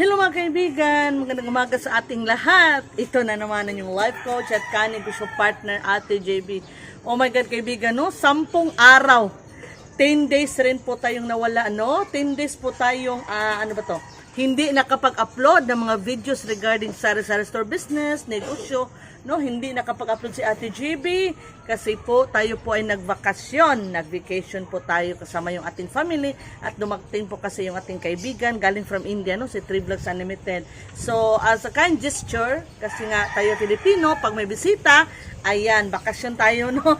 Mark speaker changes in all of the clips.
Speaker 1: Hello mga kaibigan, magandang umaga sa ating lahat. Ito na naman ang yung life coach at kanig ko partner Ate JB. Oh my God kaibigan, no? Sampung araw. 10 days rin po tayong nawala, no? 10 days po tayong, ah, ano ba to? Hindi nakapag-upload ng mga videos regarding sari-sari store business, negosyo, no? Hindi nakapag-upload si Ate GB kasi po tayo po ay nagbakasyon, nag-vacation po tayo kasama yung ating family at dumating po kasi yung ating kaibigan galing from India, no? Si Three Vlogs Unlimited. So, as a kind gesture, kasi nga tayo Pilipino, pag may bisita, ayan, bakasyon tayo, no?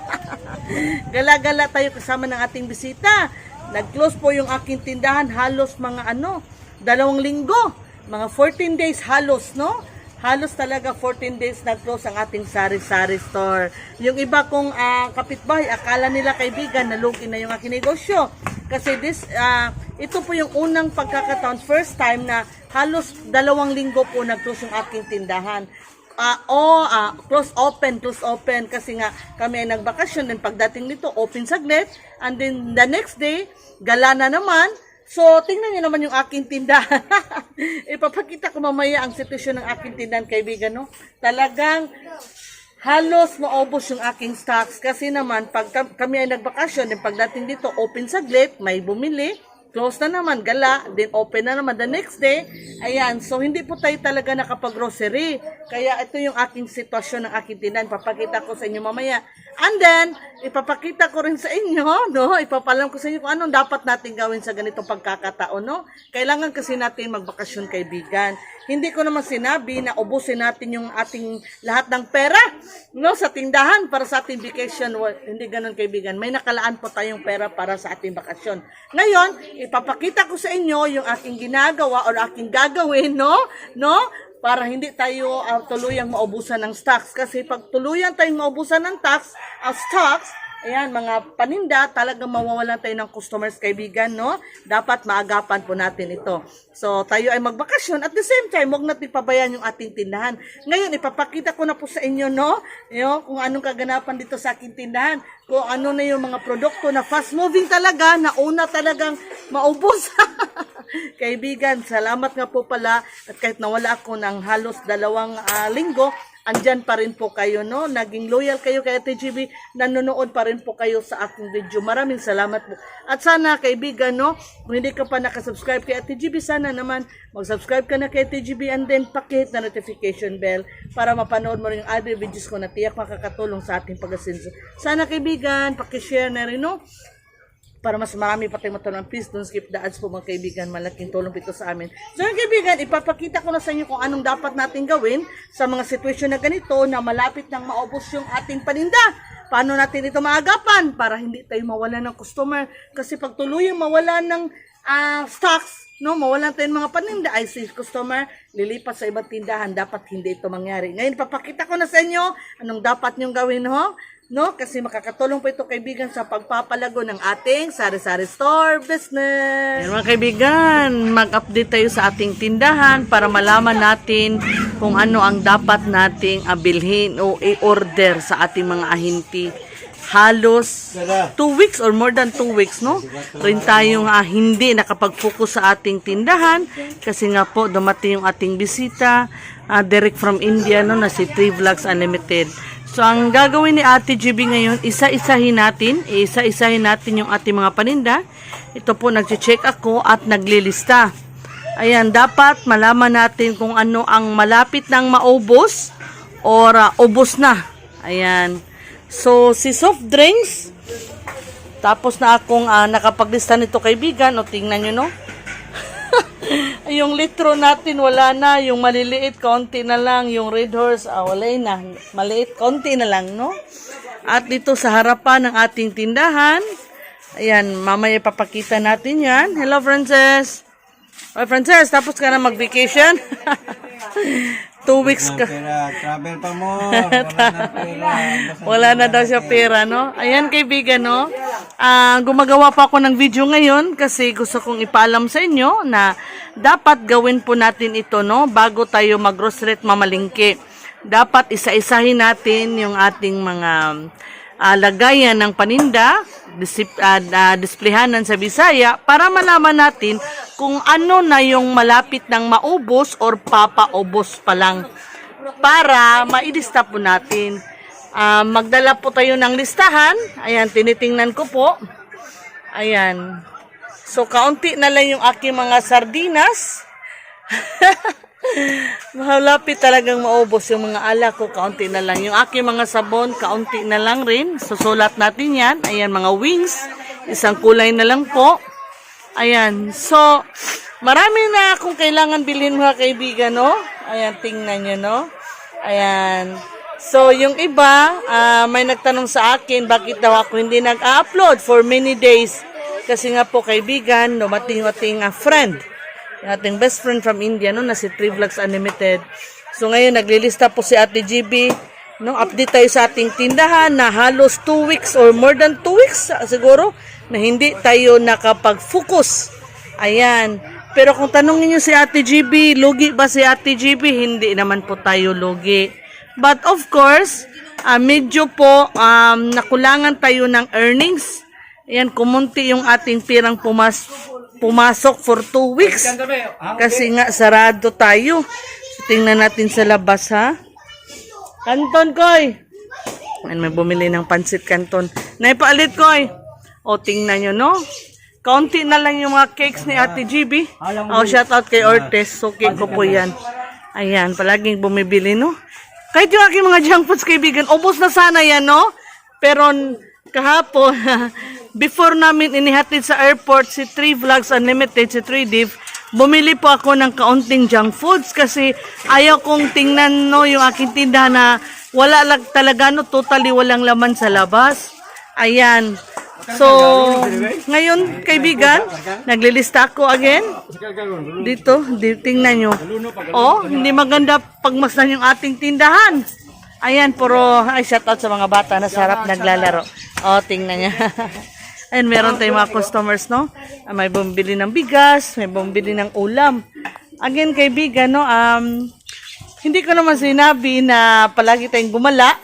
Speaker 1: Gala-gala tayo kasama ng ating bisita. Nag-close po yung aking tindahan halos mga ano, dalawang linggo. Mga 14 days halos, no? Halos talaga 14 days nag-close ang ating sari-sari store. Yung iba kong ah, kapitbahay, akala nila kaibigan, nalugi na yung aking negosyo. Kasi this, ah, ito po yung unang pagkakataon, first time na halos dalawang linggo po nag-close yung aking tindahan. Ah, oh, ah, close open, close open kasi nga kami ay nagbakasyon then pagdating nito open saglit and then the next day gala na naman. So, tingnan niyo naman yung aking tindahan. Ipapakita ko mamaya ang sitwasyon ng aking tindahan, kaibigan, no? Talagang halos maubos yung aking stocks kasi naman pag kam- kami ay nagbakasyon, then pagdating dito open saglit, may bumili, close na naman, gala, then open na naman the next day. Ayan, so hindi po tayo talaga nakapag-grocery. Kaya ito yung aking sitwasyon ng aking tindahan. Papakita ko sa inyo mamaya. And then, ipapakita ko rin sa inyo, no? Ipapalam ko sa inyo kung anong dapat natin gawin sa ganitong pagkakataon, no? Kailangan kasi natin magbakasyon, kaibigan. Hindi ko naman sinabi na ubusin natin yung ating lahat ng pera, no? Sa tindahan para sa ating vacation. Well, hindi ganun, kaibigan. May nakalaan po tayong pera para sa ating bakasyon. Ngayon, ipapakita ko sa inyo yung aking ginagawa or aking gagawin, no? No? Para hindi tayo uh, tuluyang maubusan ng stocks. Kasi pag tuluyan tayong maubusan ng tax, uh, stocks, Ayan, mga paninda, talagang mawawalan tayo ng customers, kaibigan, no? Dapat maagapan po natin ito. So, tayo ay magbakasyon. At the same time, huwag natin pabayaan yung ating tindahan. Ngayon, ipapakita ko na po sa inyo, no? Yung, kung anong kaganapan dito sa aking tindahan. Kung ano na yung mga produkto na fast moving talaga, na una talagang maubos. Kaibigan, salamat nga po pala. At kahit nawala ako ng halos dalawang ah, linggo, andyan pa rin po kayo, no? Naging loyal kayo kay Ate GB, nanonood pa rin po kayo sa aking video. Maraming salamat po. At sana, kaibigan, no? Kung hindi ka pa nakasubscribe kay Ate GB, sana naman mag-subscribe ka na kay Ate GB and then pakihit na notification bell para mapanood mo rin yung other videos ko na tiyak makakatulong sa ating pag-asenso. Sana, kaibigan, pakishare na rin, no? Para mas marami pa tayong matulungan. Please don't skip the ads po mga kaibigan. Malaking tulong ito sa amin. So mga kaibigan, ipapakita ko na sa inyo kung anong dapat natin gawin sa mga sitwasyon na ganito na malapit nang maubos yung ating paninda. Paano natin ito maagapan para hindi tayo mawala ng customer. Kasi pag tuluyang mawala ng ah, stocks, no, mawalan tayo ng mga paninda, ay si customer lilipat sa ibang tindahan, dapat hindi ito mangyari. Ngayon, papakita ko na sa inyo anong dapat nyong gawin, ho? No? Kasi makakatulong po ito kaibigan sa pagpapalago ng ating sari-sari store business. Ayan, mga kaibigan, mag-update tayo sa ating tindahan para malaman natin kung ano ang dapat nating abilhin o i-order sa ating mga ahinti. Halos 2 weeks or more than 2 weeks, no? Rin tayong ah, hindi nakapag-focus sa ating tindahan kasi nga po dumating yung ating bisita ah, direct from India, no, na si Three Vlogs Unlimited. So, ang gagawin ni Ate GB ngayon, isa-isahin natin, isa-isahin natin yung ating mga paninda. Ito po, nag-check ako at naglilista. Ayan, dapat malaman natin kung ano ang malapit ng maubos or ah, ubos na. Ayan. So, si soft drinks, tapos na akong ah, nakapaglista nito kaibigan, o tingnan nyo no. Yung litro natin wala na, yung maliliit konti na lang, yung red horse ah, wala na, maliit konti na lang no. At dito sa harapan ng ating tindahan, ayan, mamaya papakita natin yan. Hello Frances. Oy Frances, tapos ka na mag-vacation? Two weeks ka.
Speaker 2: Pera, travel pa mo. Wala na pera.
Speaker 1: Wala na daw siya pera, no? Ayan, kaibigan, no? Ah, gumagawa pa ako ng video ngayon kasi gusto kong ipaalam sa inyo na dapat gawin po natin ito, no? Bago tayo mag-grocery at mamalingki. Dapat isa-isahin natin yung ating mga ah, lagayan ng paninda, disip, ah, ah, displehanan sa Bisaya para malaman natin kung ano na yung malapit ng maubos or papaubos pa lang para mailista po natin. Ah, magdala po tayo ng listahan. Ayan, tinitingnan ko po. Ayan. So, kaunti na lang yung aking mga sardinas. Malapit talagang maubos yung mga alak ko, kaunti na lang. Yung aking mga sabon, kaunti na lang rin. Susulat natin yan. Ayan, mga wings. Isang kulay na lang po. Ayan. So, marami na akong kailangan bilhin mga kaibigan, no? Ayan, tingnan nyo, no? Ayan. So, yung iba, ah, may nagtanong sa akin, bakit daw ako hindi nag-upload for many days? Kasi nga po, kaibigan, dumating ating ah, friend yung ating best friend from India, no, na si Trivlogs Unlimited. So ngayon, naglilista po si Ate GB. No, update tayo sa ating tindahan na halos 2 weeks or more than 2 weeks siguro na hindi tayo nakapag-focus. Ayan. Pero kung tanongin niyo si Ate GB, lugi ba si Ate GB? Hindi naman po tayo lugi. But of course, ah, medyo po um, nakulangan tayo ng earnings. Ayan, kumunti yung ating pirang pumas pumasok for 2 weeks. Kasi nga, sarado tayo. So, tingnan natin sa labas, ha? Kanton, Koy! Ayan, may bumili ng pansit kanton. Naipaalit, Koy! O, tingnan nyo, no? Kaunti na lang yung mga cakes ni Ate GB. Oh, shout out kay Ortiz. So, cake ko po yan. Ayan, palaging bumibili, no? Kahit yung aking mga junk foods, kaibigan, ubos na sana yan, no? Pero kahapon, before namin inihatid sa airport si 3 Vlogs Unlimited, si 3 Div, bumili po ako ng kaunting junk foods kasi ayaw kong tingnan no yung aking tindahan na wala lang talaga no totally walang laman sa labas. Ayan. So, ngayon kaibigan, naglilista ako again. Dito, di, tingnan nyo. Oh, hindi maganda pagmasdan yung ating tindahan. Ayan, puro, ay, shout out sa mga bata na sarap naglalaro. Oh, tingnan niya. Ayan, meron tayong mga customers, no? Ah, May bumibili ng bigas, may bumibili ng ulam. Again, kaibigan, no? Um, hindi ko naman sinabi na palagi tayong gumala.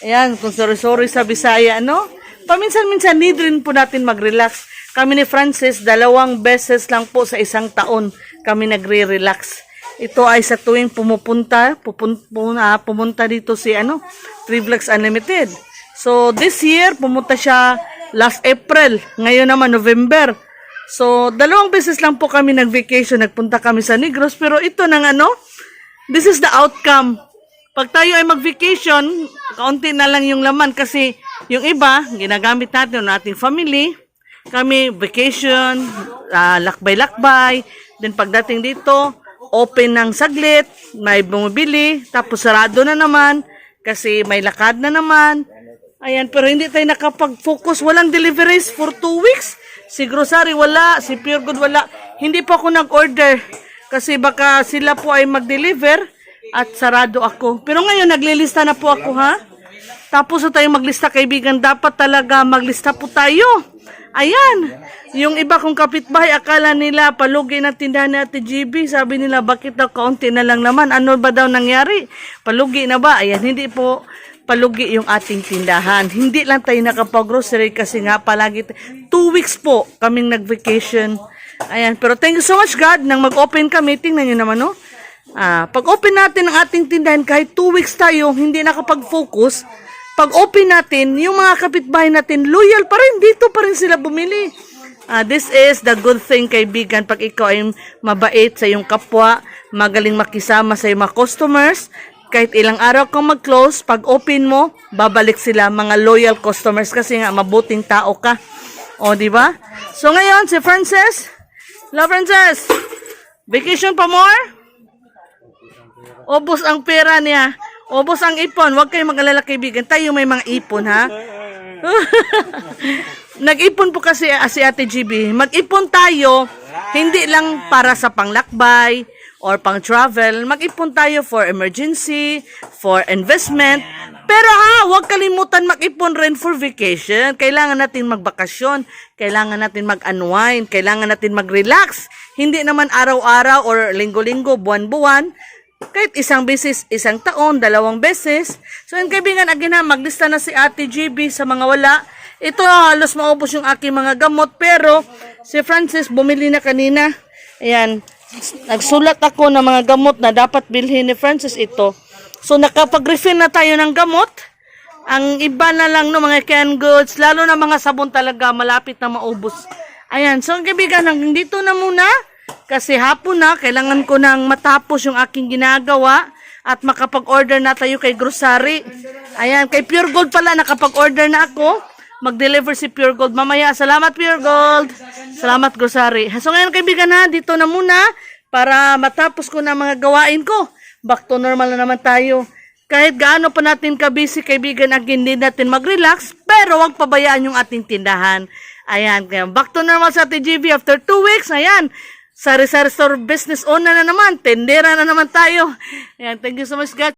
Speaker 1: Ayan, kung sorry-sorry sa Bisaya, no? Paminsan-minsan, need rin po natin mag-relax. Kami ni Francis, dalawang beses lang po sa isang taon kami nagre-relax. Ito ay sa tuwing pumupunta, pupun, pu- pumunta dito si ano, Trivlex Unlimited. So, this year, pumunta siya last April. Ngayon naman, November. So, dalawang beses lang po kami nag-vacation. Nagpunta kami sa Negros. Pero ito nang ano, this is the outcome. Pag tayo ay mag-vacation, kaunti na lang yung laman kasi yung iba, ginagamit natin ng ating family. Kami, vacation, ah, lakbay-lakbay. Then pagdating dito, open ng saglit, may bumibili, tapos sarado na naman kasi may lakad na naman. Ayan, pero hindi tayo nakapag-focus. Walang deliveries for two weeks. Si Grocery wala, si Pure Good wala. Hindi pa ako nag-order kasi baka sila po ay mag-deliver at sarado ako. Pero ngayon, naglilista na po ako ha. Tapos na tayo maglista kaibigan, dapat talaga maglista po tayo. Ayan, yung iba kong kapitbahay, akala nila palugi na tindahan ni Ate GB. Sabi nila, bakit daw kaunti na lang naman? Ano ba daw nangyari? Palugi na ba? Ayan, hindi po palugi yung ating tindahan. Hindi lang tayo nakapag-grocery kasi nga palagi, two weeks po kaming nag-vacation. Ayan, pero thank you so much God nang mag-open kami. Tingnan nyo naman, no? Ah, pag open natin ang ating tindahan, kahit two weeks tayo hindi nakapag-focus, pag open natin, yung mga kapitbahay natin, loyal pa rin. Dito pa rin sila bumili. Ah, this is the good thing, kaibigan, pag ikaw ay mabait sa iyong kapwa, magaling makisama sa iyong mga customers, kahit ilang araw kang mag-close, pag open mo, babalik sila, mga loyal customers, kasi nga, mabuting tao ka. O, di ba? So, ngayon, si Frances, Hello, Frances! Vacation pa more? Obos ang pera niya. Obos ang ipon. Huwag kayong mag-alala kaibigan. Tayo may mga ipon, ha? Nag-ipon po kasi si Ate GB. Mag-ipon tayo, hindi lang para sa panglakbay or pang-travel. Mag-ipon tayo for emergency, for investment. Pero ha, huwag kalimutan mag-ipon rin for vacation. Kailangan natin magbakasyon. Kailangan natin mag-unwind. Kailangan natin mag-relax. Hindi naman araw-araw or linggo-linggo, buwan-buwan kahit isang beses, isang taon, dalawang beses. So, yun kaibigan, again ha, maglista na si Ate GB sa mga wala. Ito, halos maubos yung aking mga gamot. Pero, si Francis bumili na kanina. Ayan, nagsulat ako ng mga gamot na dapat bilhin ni Francis ito. So, nakapag-refill na tayo ng gamot. Ang iba na lang no mga canned goods, lalo na mga sabon talaga malapit na maubos. Ayan, so ang kaibigan, hanggang dito na muna. Kasi hapon na, kailangan ko nang matapos yung aking ginagawa at makapag-order na tayo kay grocery. Ayan, kay Pure Gold pala, nakapag-order na ako. Mag-deliver si Pure Gold. Mamaya, salamat Pure Gold. Salamat grocery. So ngayon kaibigan na, dito na muna para matapos ko na mga gawain ko. Back to normal na naman tayo. Kahit gaano pa natin ka-busy, kaibigan, ang hindi natin mag-relax, pero wag pabayaan yung ating tindahan. Ayan, kaya back to normal sa TGV after two weeks. Ayan, sari-sari store business owner na naman, tendera na naman tayo. Ayan, thank you so much, guys.